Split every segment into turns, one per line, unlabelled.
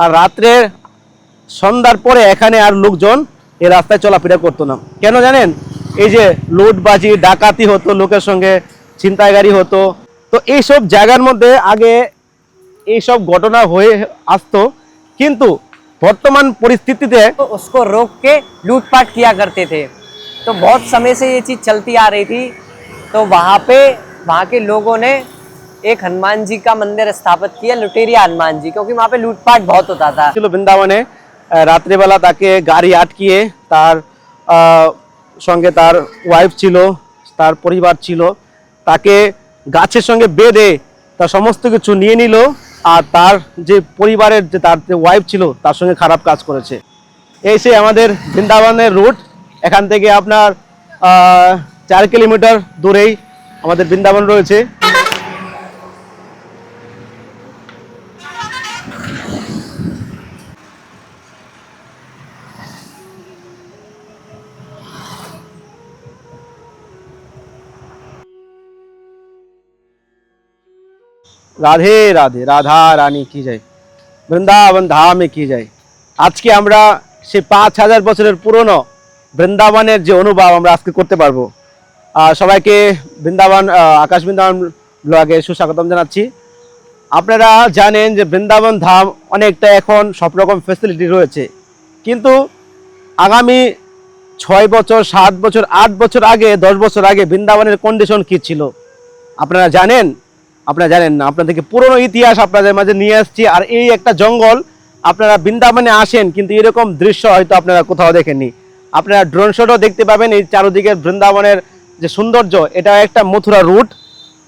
আর রাত্রে সন্ধ্যার পরে এখানে আর লোকজন এই রাস্তায় চলাফেরা করতো না কেন জানেন এই যে লুটবাজি ডাকাতি হতো লোকের সঙ্গে ছিনতাইগারি হতো তো এইসব জায়গার মধ্যে আগে এইসব ঘটনা হয়ে আসতো কিন্তু বর্তমান পরিস্থিতিতে
तो उसको रोक के लूटपाट किया करते थे तो बहुत समय से ये चीज़ चलती आ रही थी तो वहाँ पे वहाँ के लोगों ने एक हनुमान जी का मंदिर स्थापित किया लुटेरिया हनुमान जी क्योंकि वहाँ पे लूटपाट बहुत होता था
ছিল বৃন্দাবনে আহ, রাত্রেবেলা তাকে গাড়ি আটকিয়ে তার আহ, সঙ্গে তার ওয়াইফ ছিল তার পরিবার ছিল তাকে গাছের সঙ্গে বেঁধে তার সমস্ত কিছু নিয়ে নিল আর তার যে পরিবারের যে তার যে ওয়াইফ ছিল তার সঙ্গে খারাপ কাজ করেছে এই সে আমাদের বৃন্দাবনের রুট এখান থেকে আপনার আহ, চার কিলোমিটার দূরেই আমাদের বৃন্দাবন রয়েছে রাধে রাধে, রাধা রানী কি যায় বৃন্দাবন ধামে কি যায় আজকে আমরা সে পাঁচ হাজার বছরের পুরনো বৃন্দাবনের যে অনুভব আমরা আজকে করতে পারব। সবাইকে বৃন্দাবন আকাশ বৃন্দাবন ব্লগে সুস্বাগতম জানাচ্ছি। আপনারা জানেন যে বৃন্দাবন ধাম অনেকটা এখন সব রকম ফেসিলিটি রয়েছে। কিন্তু আগামী ছয় বছর, সাত বছর, আট বছর আগে, দশ বছর আগে বৃন্দাবনের কন্ডিশন কি ছিল? আপনারা জানেন আপনারা জানেন না, আপনাদেরকে পুরনো ইতিহাস আপনাদের মাঝে নিয়ে আসছি, আর এই একটা জঙ্গল, আপনারা বৃন্দাবনে আসেন, কিন্তু এরকম দৃশ্য হয়তো আপনারা কোথাও দেখেননি। আপনারা ড্রোন শটও দেখতে পাবেন, এই চারদিকের বৃন্দাবনের যে সৌন্দর্য এটা একটা মথুরা রুট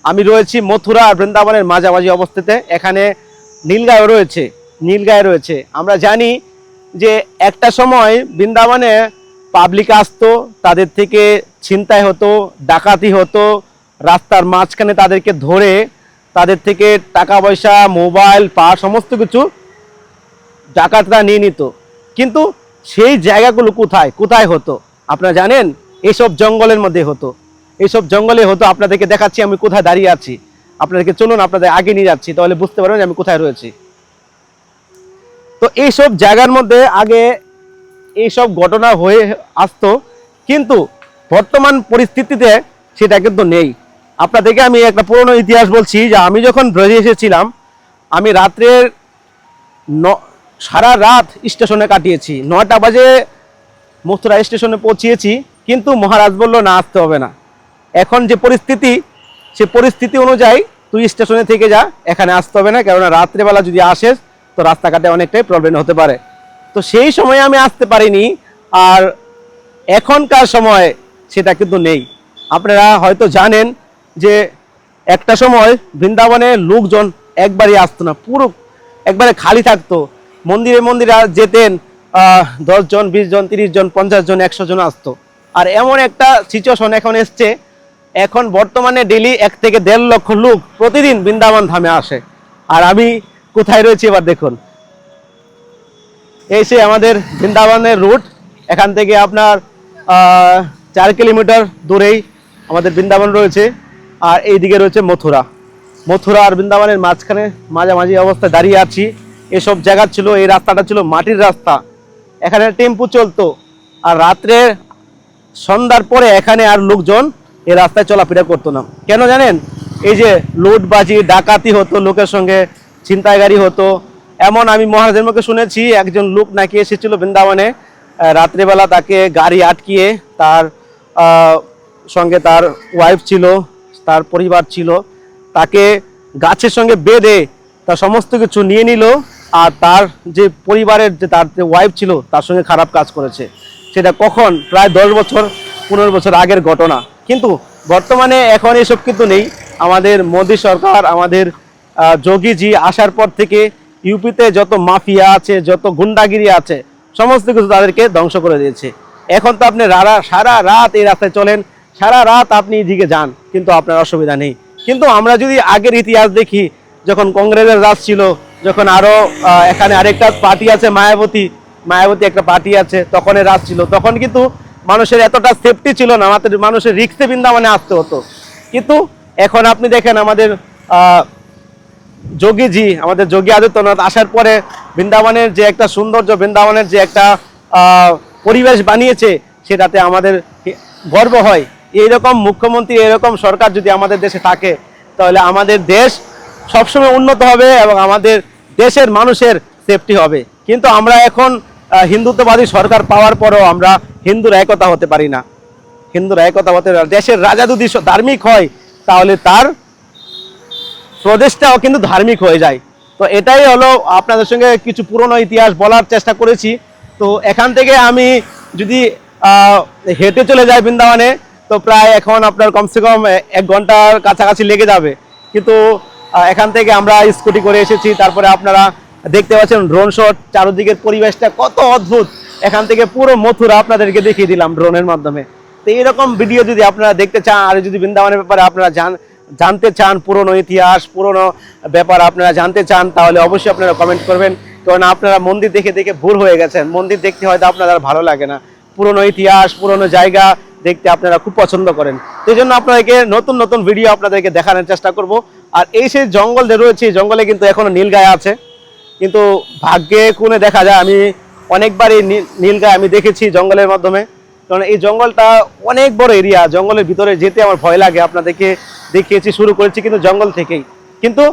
আমি রয়েছি মথুরা আর বৃন্দাবনের মাঝামাঝি অবস্থিতে, এখানে নীলগাঁও রয়েছে নীলগাঁও রয়েছে। আমরা জানি যে একটা সময় বৃন্দাবনে পাবলিক আসতো, তাদের থেকে ছিনতাই হতো, ডাকাতি হতো, রাস্তার মাঝখানে তাদেরকে ধরে তাদের থেকে টাকা পয়সা, মোবাইল পা সমস্ত কিছু ডাকাতরা নিয়ে নিত। কিন্তু সেই জায়গাগুলো কোথায়? কোথায় হতো? আপনারা জানেন এইসব জঙ্গলের মধ্যে হতো। এইসব জঙ্গলে হতো, আপনাদেরকে দেখাচ্ছি আমি কোথায় দাঁড়িয়ে আছি। আপনাদেরকে চলুন, আপনাদের আগে নিয়ে যাচ্ছি, তাহলে বুঝতে পারবেন আমি কোথায় রয়েছি। তো এইসব জায়গার মধ্যে আগে এইসব ঘটনা হয়ে আসতো, কিন্তু বর্তমান পরিস্থিতিতে সেটা কিন্তু নেই। আপনাদেরকে আমি একটা পুরনো ইতিহাস বলছি যে আমি যখন ব্রজে এসেছিলাম, আমি রাত্রের ন, সারা রাত স্টেশনে কাটিয়েছি। নটা বাজে মথুরা স্টেশনে পৌঁছিয়েছি, কিন্তু মহারাজ বলল, না, আসতে হবে না। এখন যে পরিস্থিতি, সে পরিস্থিতি অনুযায়ী তুই স্টেশনে থেকে যা, এখানে আসতে হবে না, কেননা রাত্রেবেলা যদি আসেস, তো রাস্তাঘাটে অনেকটাই প্রবলেম হতে পারে। তো সেই সময় আমি আসতে পারিনি, আর এখনকার সময় সেটা কিন্তু নেই। আপনারা হয়তো জানেন যে একটা সময় বৃন্দাবনে লোকজন একবারই আসতো না, পুরো একবারে খালি থাকতো। মন্দিরে মন্দিরে যেতেন দশ জন বিশ জন তিরিশ জন পঞ্চাশ জন একশো জন আসতো। আর এমন একটা সিচুয়েশন এখন এসছে, এখন বর্তমানে ডেলি এক থেকে দেড় লক্ষ লোক প্রতিদিন বৃন্দাবন ধামে আসে। আর আমি কোথায় রয়েছি এবার দেখুন। এই সে আমাদের বৃন্দাবনের রুট এখান থেকে আপনার চার কিলোমিটার দূরেই আমাদের বৃন্দাবন রয়েছে। আর এই দিকে রয়েছে মথুরা। মথুরা আর বৃন্দাবনের মাঝখানে মাঝামাঝি অবস্থায় দাঁড়িয়ে আছি। এসব জায়গা ছিল, এই রাস্তাটা ছিল মাটির রাস্তা। এখানে টেম্পু চলতো আর রাত্রে সন্ধ্যার পরে এখানে আর লোকজন এই রাস্তায় চলাফেরা করতো না। কেন জানেন? এই যে লুটবাজি, ডাকাতি হতো, লোকের সঙ্গে ছিনতাইগারি হতো। এমন আমি মহারাজের মুখে শুনেছি, একজন লোক নাকি এসেছিল বৃন্দাবনে রাত্রেবেলা তাকে গাড়ি আটকিয়ে তার সঙ্গে তার ওয়াইফ ছিল। তার পরিবার ছিল, তাকে গাছের সঙ্গে বেঁধে তার সমস্ত কিছু নিয়ে নিল আর তার যে পরিবারের যে তার যে ওয়াইফ ছিল, তার সঙ্গে খারাপ কাজ করেছে। সেটা কখন? প্রায় দশ বছর, পনেরো বছর আগের ঘটনা। কিন্তু বর্তমানে এখন এসব কিন্তু নেই। আমাদের মোদী সরকার, আমাদের যোগীজি আসার পর থেকে ইউপিতে যত মাফিয়া আছে, যত গুন্ডাগিরি আছে, সমস্ত কিছু তাদেরকে ধ্বংস করে দিয়েছে। এখন তো আপনি সারা রাত এই রাস্তায় চলেন সারা রাত আপনি এদিকে যান কিন্তু আপনার অসুবিধা নেই। কিন্তু আমরা যদি আগের ইতিহাস দেখি যখন কংগ্রেসের রাজ ছিল যখন আরও আহ, এখানে আরেকটা পার্টি আছে মায়াবতী মায়াবতী একটা পার্টি আছে তখন রাজ ছিল। তখন কিন্তু মানুষের এতটা সেফটি ছিল না আমাদের মানুষের রিক্সে বৃন্দাবনে আসতে হতো। কিন্তু এখন আপনি দেখেন আমাদের যোগীজি আমাদের যোগী আদিত্যনাথ আসার পরে বৃন্দাবনের যে একটা সৌন্দর্য বৃন্দাবনের যে একটা পরিবেশ বানিয়েছে সেটাতে আমাদের গর্ব হয়। এইরকম মুখ্যমন্ত্রী এরকম সরকার যদি আমাদের দেশে থাকে, তাহলে আমাদের দেশ সবসময় উন্নত হবে এবং আমাদের দেশের মানুষের সেফটি হবে। কিন্তু আমরা এখন হিন্দুত্ববাদী সরকার পাওয়ার পরেও আমরা হিন্দুর একতা হতে পারি না। হিন্দুর একতা হতে পারি দেশের রাজা যদি ধার্মিক হয়, তাহলে তার প্রদেশটাও কিন্তু ধার্মিক হয়ে যায়। তো এটাই হলো আপনাদের সঙ্গে কিছু পুরনো ইতিহাস বলার চেষ্টা করেছি। তো এখান থেকে আমি যদি হেঁটে চলে যাই বৃন্দাবনে তো প্রায় এখন আপনার কমসে কম এক ঘণ্টার কাছাকাছি লেগে যাবে। কিন্তু এখান থেকে আমরা স্কুটি করে এসেছি, তারপরে আপনারা দেখতে পাচ্ছেন ড্রোন শট চারদিকের পরিবেশটা কত অদ্ভুত। এখান থেকে পুরো মথুরা আপনাদেরকে দেখিয়ে দিলাম ড্রোনের মাধ্যমে। তো এইরকম ভিডিও যদি আপনারা দেখতে চান, আর যদি বৃন্দাবনের ব্যাপারে আপনারা জান, জানতে চান পুরনো ইতিহাস, পুরনো ব্যাপার আপনারা জানতে চান, তাহলে অবশ্যই আপনারা কমেন্ট করবেন। কারণ আপনারা মন্দির দেখে দেখে ভুল হয়ে গেছেন। মন্দির দেখতে হয়তো আপনাদের ভালো লাগে না। পুরনো ইতিহাস, পুরনো জায়গা দেখতে আপনারা খুব পছন্দ করেন। সেই জন্য আপনাদেরকে নতুন নতুন ভিডিও আপনাদেরকে দেখানোর চেষ্টা করব। আর এই সেই জঙ্গল যে রয়েছে জঙ্গলে কিন্তু এখনও নীলগায় আছে। কিন্তু ভাগ্যে কোণে দেখা যায়। আমি অনেকবারই নীল- নীলগায় আমি দেখেছি জঙ্গলের মাধ্যমে। কারণ এই জঙ্গলটা অনেক বড় এরিয়া জঙ্গলের ভিতরে যেতে আমার ভয় লাগে। আপনাদেরকে দেখিয়েছি, শুরু করেছি কিন্তু জঙ্গল থেকেই। কিন্তু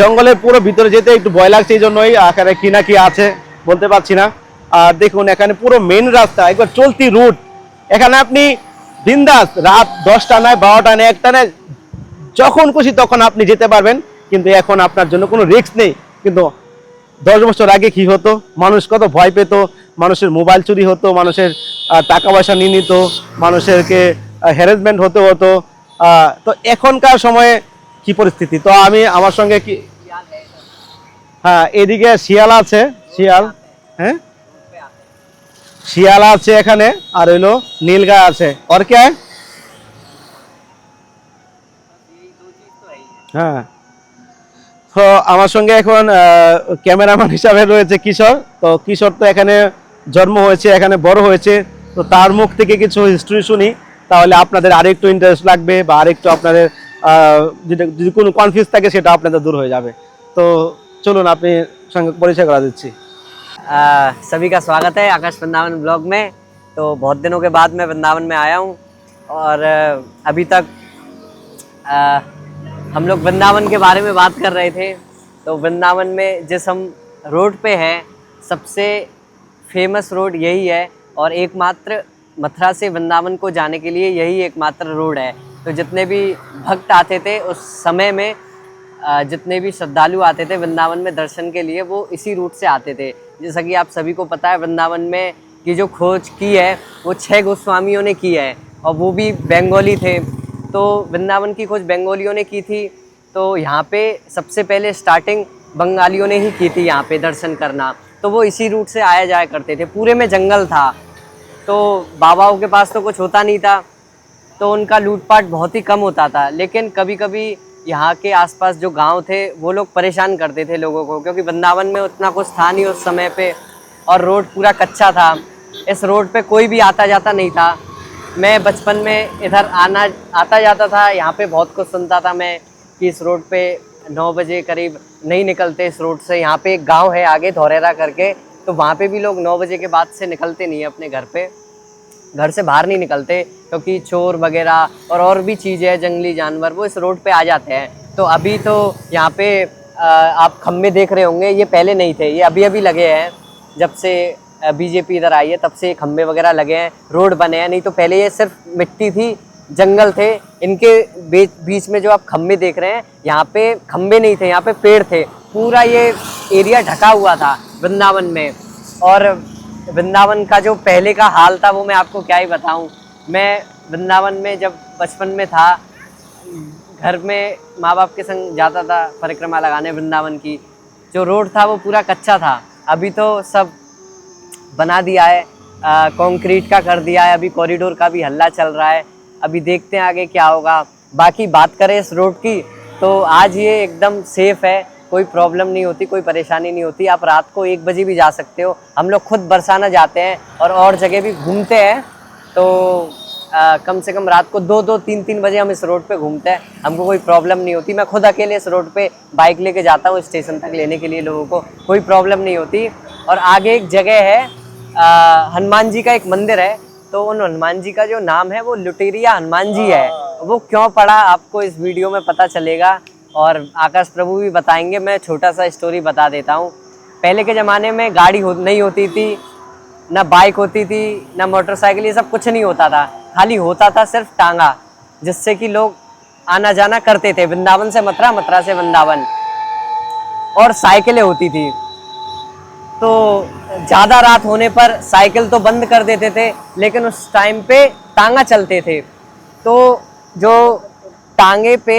জঙ্গলের পুরো ভিতরে যেতে একটু ভয় লাগছে এই জন্যই এখানে কি না কি আছে বলতে পারছি না। আর দেখুন, এখানে পুরো মেন রাস্তা, একবার চলতি রুট এখানে আপনি বিন্দাস রাত দশটা নয়, বারোটা নয়, একটা নয়, যখন খুশি তখন আপনি যেতে পারবেন। কিন্তু এখন আপনার জন্য কোনো রিস্ক নেই। কিন্তু দশ বছর আগে কি হতো? মানুষ কত ভয় পেত। মানুষের মোবাইল চুরি হতো, মানুষের টাকা পয়সা নিয়ে নিত, মানুষেরকে হ্যারাসমেন্ট হতে হতো। তো এখনকার সময়ে কি পরিস্থিতি? তো আমি আমার সঙ্গে কি হ্যাঁ এদিকে শিয়াল আছে, শিয়াল। হ্যাঁ? শিয়াল আছে এখানে, আর হইল নীলগায় আছে। আর কে? হ্যাঁ। তো আমার সঙ্গে এখন ক্যামেরাম্যান হিসাবে রয়েছে কিশোর। তো কিশোর তো এখানে জন্ম হয়েছে, এখানে বড় হয়েছে। তো তার মুখ থেকে কিছু হিস্ট্রি শুনি। তাহলে আপনাদের আরেকটু ইন্টারেস্ট লাগবে বা আরেকটু আপনাদের যদি কোনো কনফিউজ থাকে, সেটা আপনাদের দূর হয়ে যাবে। তো চলুন, আপনি সঙ্গে পরিচয় করা দিচ্ছি।
आ, सभी का स्वागत है आकाश वृंदावन ब्लॉग में। तो बहुत दिनों के बाद मैं वृंदावन में आया हूँ और अभी तक अ, हम लोग वृंदावन के बारे में बात कर रहे थे। तो वृंदावन में जिस हम रोड पे हैं सबसे फ़ेमस रोड यही है और एकमात्र मथुरा से वृंदावन को जाने के लिए यही एकमात्र रोड है। तो जितने भी भक्त आते थे उस समय में जितने भी श्रद्धालु आते थे वृंदावन में दर्शन के लिए, वो इसी रूट से आते थे। जैसा कि आप सभी को पता है, वृंदावन में की जो खोज की है, वो छः गोस्वामियों ने की है और वो भी बंगाली थे। तो वृंदावन की खोज बंगालियों ने की थी। तो यहाँ पे सबसे पहले स्टार्टिंग बंगालियों ने ही की थी यहाँ पे दर्शन करना। तो वो इसी रूट से आया जाया करते थे। पूरे में जंगल था। तो बाबाओं के पास तो कुछ होता नहीं था। तो उनका लूटपाट बहुत ही कम होता था। लेकिन कभी कभी यहाँ के आसपास जो गाँव थे, वो लोग परेशान करते थे लोगों को, क्योंकि वृंदावन में उतना कुछ था नहीं उस समय पे, और रोड पूरा कच्चा था। इस रोड पे कोई भी आता जाता नहीं था। मैं बचपन में इधर आना, आता जाता था, यहाँ पे बहुत कुछ सुनता था मैं कि इस रोड पे नौ बजे करीब नहीं निकलते इस रोड से, यहाँ पे एक गाँव है आगे धौरेरा करके तो वहाँ पे भी लोग नौ बजे के बाद से निकलते नहीं है अपने घर पे। घर से बाहर नहीं निकलते। क्योंकि चोर वगैरह और और भी चीज़ें हैं, जंगली जानवर, वो इस रोड पे आ जाते हैं। तो अभी तो यहाँ पे आप खंभे देख रहे होंगे, ये पहले नहीं थे, ये अभी अभी लगे हैं। जब से बीजेपी इधर आई है, तब से खंभे वगैरह लगे हैं, रोड बने हैं, नहीं तो पहले ये सिर्फ़ मिट्टी थी, जंगल थे, इनके बीच में जो आप खंभे देख रहे हैं, यहाँ पे खंभे नहीं थे, यहाँ पे पेड़ थे। पूरा ये एरिया ढका हुआ था वृंदावन में। और वृंदावन का जो पहले का हाल था, वो मैं आपको क्या ही बताऊँ मैं वृंदावन में जब बचपन में था, घर में माँ बाप के संग जाता था परिक्रमा लगाने वृंदावन की। जो रोड था वो पूरा कच्चा था। अभी तो सब बना दिया है कंक्रीट का कर दिया है, अभी कॉरिडोर का भी हल्ला चल रहा है। अभी देखते हैं आगे क्या होगा। बाकी बात करें इस रोड की तो आज ये एकदम सेफ़ है। कोई प्रॉब्लम नहीं होती, कोई परेशानी नहीं होती। आप रात को एक बजे भी जा सकते हो। हम लोग खुद बरसाना जाते हैं और और जगह भी घूमते हैं। तो अ, कम से कम रात को दो दो तीन तीन बजे हम इस रोड पे घूमते हैं। हमको कोई प्रॉब्लम नहीं होती। मैं खुद अकेले इस रोड पे बाइक लेके जाता हूँ स्टेशन तक लेने के लिए लोगों को। कोई प्रॉब्लम नहीं होती। और आगे एक जगह है हनुमान जी का एक मंदिर है। तो उन हनुमान जी का जो नाम है वो लुटेरिया हनुमान जी है। वो क्यों पड़ा आपको इस वीडियो में पता चलेगा। और आकाश प्रभु भी बताएँगे। मैं छोटा सा स्टोरी बता देता हूँ। पहले के ज़माने में गाड़ी हो नहीं होती थी। ना बाइक होती थी, ना मोटरसाइकिल, ये सब कुछ नहीं होता था। खाली होता था सिर्फ़ टांगा, जिससे कि लोग आना जाना करते थे। वृंदावन से मथुरा मथुरा से वृंदावन। और साइकिलें होती थी। तो ज़्यादा रात होने पर साइकिल तो बंद कर देते थे, लेकिन उस टाइम पे टांगा चलते थे। तो जो टांगे पे,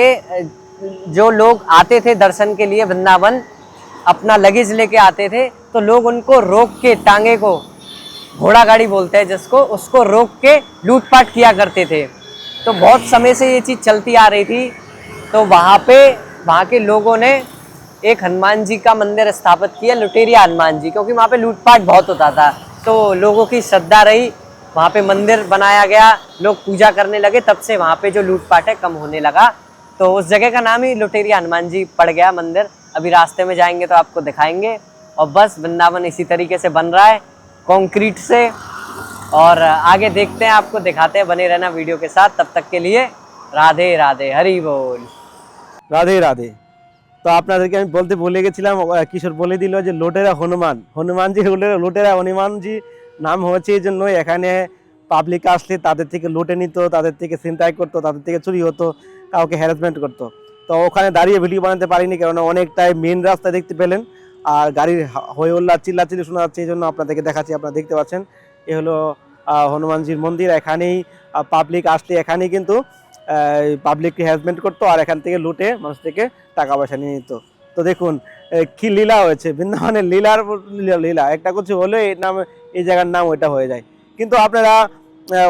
जो लोग आते थे दर्शन के लिए वृंदावन, अपना लगेज लेके आते थे तो लोग उनको रोक के टांगे को घोड़ा गाड़ी बोलते हैं जिसको, उसको रोक के लूटपाट किया करते थे। तो बहुत समय से ये चीज़ चलती आ रही थी। तो वहाँ पे, वहाँ के लोगों ने एक हनुमान जी का मंदिर स्थापित किया, लुटेरिया हनुमान जी, क्योंकि वहाँ पे लूटपाट बहुत होता था। तो लोगों की श्रद्धा रही, वहाँ पे मंदिर बनाया गया, लोग पूजा करने लगे, तब से वहाँ पे जो लूटपाट है कम होने लगा। तो उस जगह का नाम ही लुटेरिया हनुमान जी पड़ गया मंदिर। अभी रास्ते में जाएँगे तो आपको दिखाएँगे। और बस वृंदावन इसी तरीके से बन रहा है। कंक्रीट से और आगे देखते हैं आपको दिखाते हैं बने रहना वीडियो के साथ तब तक के लिए राधे राधे हरि बोल
রাধে রাধে তো আপনাদেরকে আমি বলতে ভুলে গেছিলাম আহ, কিশোর বলে দিল যে লোটেরা হনুমান হনুমানজি লোটেরা লোটেরা হনুমানজি নাম হয়েছে এই জন্য এখানে পাবলিক আসলে তাদের থেকে লুটে নিত তাদের থেকে ছিনতাই করতো তাদের থেকে চুরি হতো কাউকে হ্যারাসমেন্ট করতো তো ওখানে দাঁড়িয়ে ভিডিও বানাতে পারিনি কারণ অনেকটাই মেন রাস্তা দেখতে পেলেন আর গাড়ির হা- হই হল্লা চিল্লাচিল্লি শোনা যাচ্ছে, এই জন্য আপনাদেরকে দেখাচ্ছি, আপনারা দেখতে পাচ্ছেন। এ হলো হনুমানজির মন্দির, এখানেই পাবলিক আসলে এখানেই কিন্তু পাবলিককে হ্যারাসমেন্ট করতো, আর এখান থেকে লুটে মানুষ থেকে টাকা পয়সা নিয়ে নিত। তো দেখুন কি লীলা হয়েছে, বৃন্দাবনের লীলার লীলা- লীলা। একটা কিছু হলে এই নাম, এই জায়গার নাম ওইটা হয়ে যায়। কিন্তু আপনারা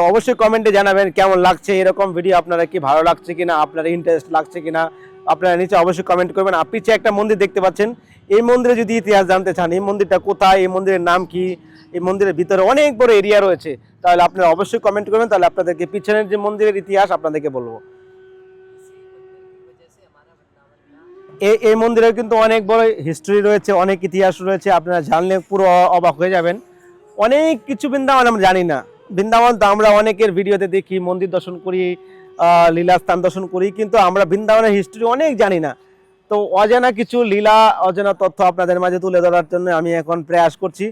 অবশ্যই কমেন্টে জানাবেন কেমন লাগছে, এরকম ভিডিও আপনারা কি ভালো লাগছে কিনা আপনার ইন্টারেস্ট লাগছে কিনা আপনারা নিচে অবশ্যই কমেন্ট করবেন। আর পিছে একটা মন্দির দেখতে পাচ্ছেন, এই মন্দিরে যদি ইতিহাস জানতে চান, এই মন্দিরটা কোথায়, এই মন্দিরের নাম কি, এই মন্দিরের ভিতরে অনেক বড় এরিয়া রয়েছে, তাহলে আপনারা অবশ্যই কমেন্ট করবেন, তাহলে আপনাদেরকে পিছনের যে মন্দিরের ইতিহাস আপনাদেরকে বলব। এই এই মন্দিরের কিন্তু অনেক বড় হিস্ট্রি রয়েছে, অনেক ইতিহাস রয়েছে, আপনারা জানলে পুরো অবাক হয়ে যাবেন। অনেক কিছু বৃন্দাবন আমরা জানি না। বৃন্দাবন তো আমরা অনেকের ভিডিওতে দেখি, মন্দির দর্শন করি আহ, লীলাস্থান দর্শন করি কিন্তু আমরা বৃন্দাবনের হিস্ট্রি অনেক জানি না। তো অজানা কিছু লীলা অজানা তথ্য আপনাদের মাঝে তুলে ধরার জন্য আমি এখন প্রয়াস করছি।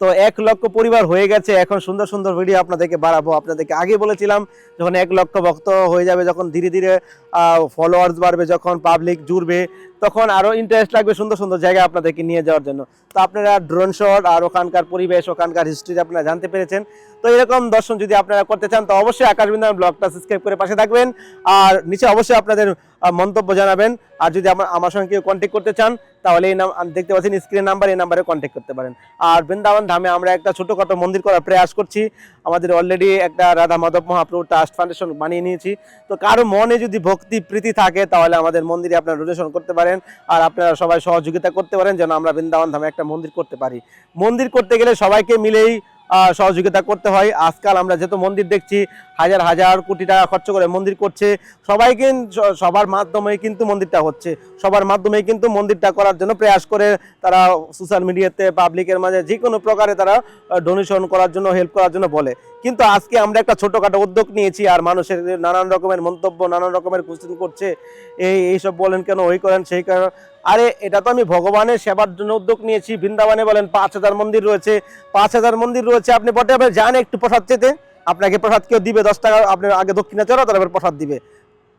তো এক লক্ষ পরিবার হয়ে গেছে এখন সুন্দর সুন্দর ভিডিও আপনাদেরকে বাড়াবো। আপনাদেরকে আগে বলেছিলাম যখন এক লক্ষ ভক্ত হয়ে যাবে যখন ধীরে ধীরে ফলোয়ার্স বাড়বে যখন পাবলিক জুড়বে তখন আরও ইন্টারেস্ট লাগবে সুন্দর সুন্দর জায়গা আপনাদেরকে নিয়ে যাওয়ার জন্য। তো আপনারা ড্রোন শট আর ওখানকার পরিবেশ, ওখানকার হিস্ট্রি আপনারা জানতে পেরেছেন। তো এরকম দর্শন যদি আপনারা করতে চান, তো অবশ্যই আকাশ বৃন্দাবন ব্লগটা সাবস্ক্রাইব করে পাশে থাকবেন। আর নিচে অবশ্যই আপনাদের মন্তব্য জানাবেন। আর যদি আমার আমার সঙ্গে কেউ কন্ট্যাক্ট করতে চান, তাহলে এই নাম দেখতে পাচ্ছেন স্ক্রিন নাম্বার এই নাম্বারে কন্ট্যাক্ট করতে পারেন। আর বৃন্দাবন ধামে আমরা একটা ছোটোখাটো মন্দির করার প্রয়াস করছি। আমাদের অলরেডি একটা রাধা মাধব মহাপ্রভু ট্রাস্ট ফাউন্ডেশন বানিয়ে নিয়েছি। তো কারও মনে যদি ভক্তি প্রীতি থাকে, তাহলে আমাদের মন্দিরে আপনারা ডোনেশন করতে পারেন। আর আপনারা সবাই সহযোগিতা করতে পারেন যেন আমরা বৃন্দাবন ধামে একটা মন্দির করতে পারি। মন্দির করতে গেলে সবাইকে মিলেই সহযোগিতা করতে হয়। আজকাল আমরা যেহেতু মন্দির দেখছি, হাজার হাজার কোটি টাকা খরচ করে মন্দির করছে, সবাই কিন্তু সবার মাধ্যমেই কিন্তু মন্দিরটা হচ্ছে। সবার মাধ্যমেই কিন্তু মন্দিরটা করার জন্য প্রয়াস করে তারা সোশ্যাল মিডিয়াতে পাবলিকের মাঝে যে কোনো প্রকারে তারা ডোনেশন করার জন্য হেল্প করার জন্য বলে। কিন্তু আজকে আমরা একটা ছোটোখাটো উদ্যোগ নিয়েছি আর মানুষের নানান রকমের মন্তব্য, নানান রকমের কোশ্চেন করছে। এই এইসব বলেন কেন, ওই করেন, সেই করেন। আরে, এটা তো আমি ভগবানের সেবার জন্য উদ্যোগ নিয়েছি। বৃন্দাবনে বলেন পাঁচ হাজার মন্দির রয়েছে। পাঁচ হাজার মন্দির রয়েছে, আপনি বটে, আপনি যান, একটু প্রসাদ চেতে। আপনাকে প্রসাদ কেউ দিবে, দশ টাকা আপনি আগে দক্ষিণা চড়া, তারপর প্রসাদ দিবে।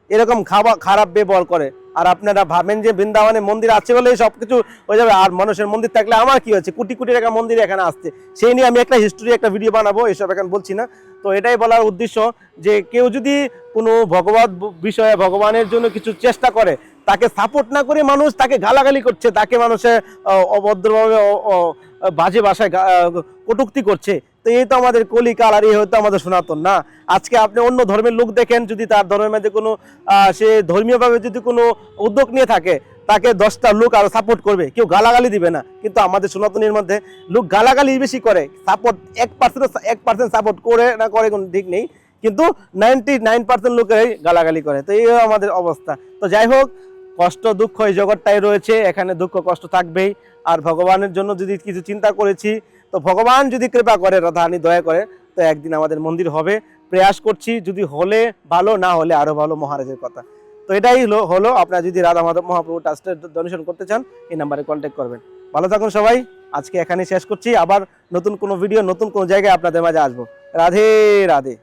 এরকম খাবার খারাপ ব্যবহার করে। আর আপনারা ভাবেন যে বৃন্দাবনে মন্দির আছে বলেই সব কিছু হয়ে যাবে, আর মানুষের মন্দির থাকলে আমার কি হয়েছে? কোটি কোটি টাকা মন্দির এখানে আসছে। সেই নিয়ে আমি একটা হিস্টোরি একটা ভিডিও বানাবো, এসব এখন বলছি না। তো এটাই বলার উদ্দেশ্য যে কেউ যদি কোনো ভগবত বিষয়ে, ভগবানের জন্য কিছু চেষ্টা করে তাকে সাপোর্ট না করে মানুষ তাকে গালাগালি করছে, তাকে মানুষে অভদ্রভাবে বাজে ভাষায় কটুক্তি করছে। তো এই তো আমাদের কলিকাল আর এই হয়তো আমাদের সনাতন, না? আজকে আপনি অন্য ধর্মের লোক দেখেন, যদি তার ধর্মের মধ্যে কোনো সে ধর্মীয়ভাবে যদি কোনো উদ্যোগ নিয়ে থাকে, তাকে দশটা লোক আরও সাপোর্ট করবে। কেউ গালাগালি দিবে না। কিন্তু আমাদের সনাতনের মধ্যে লোক গালাগালি বেশি করে। সাপোর্ট এক পার্সেন্ট এক পার্সেন্ট সাপোর্ট করে না করে কোনো ঠিক নেই। কিন্তু নাইনটি নাইন পার্সেন্ট লোকেরাই গালাগালি করে। তো এই আমাদের অবস্থা। তো যাই হোক কষ্ট, দুঃখ এই জগৎটাই রয়েছে, এখানে দুঃখ, কষ্ট থাকবেই। আর ভগবানের জন্য যদি কিছু চিন্তা করেছি, তো ভগবান যদি কৃপা করে রাধারানী দয়া করে, তো একদিন আমাদের মন্দির হবে। প্রয়াস করছি, যদি হলে ভালো, না হলে আরও ভালো মহারাজের কথা। তো এটাই হলো হলো আপনারা যদি রাধা মাধব মহাপ্রভু ট্রাস্টের ডোনেশন করতে চান, এই নাম্বারে কন্ট্যাক্ট করবেন। ভালো থাকুন সবাই, আজকে এখানে শেষ করছি। আবার নতুন কোনো ভিডিও নতুন কোনো জায়গায় আপনাদের মাঝে আসব। রাধে রাধে।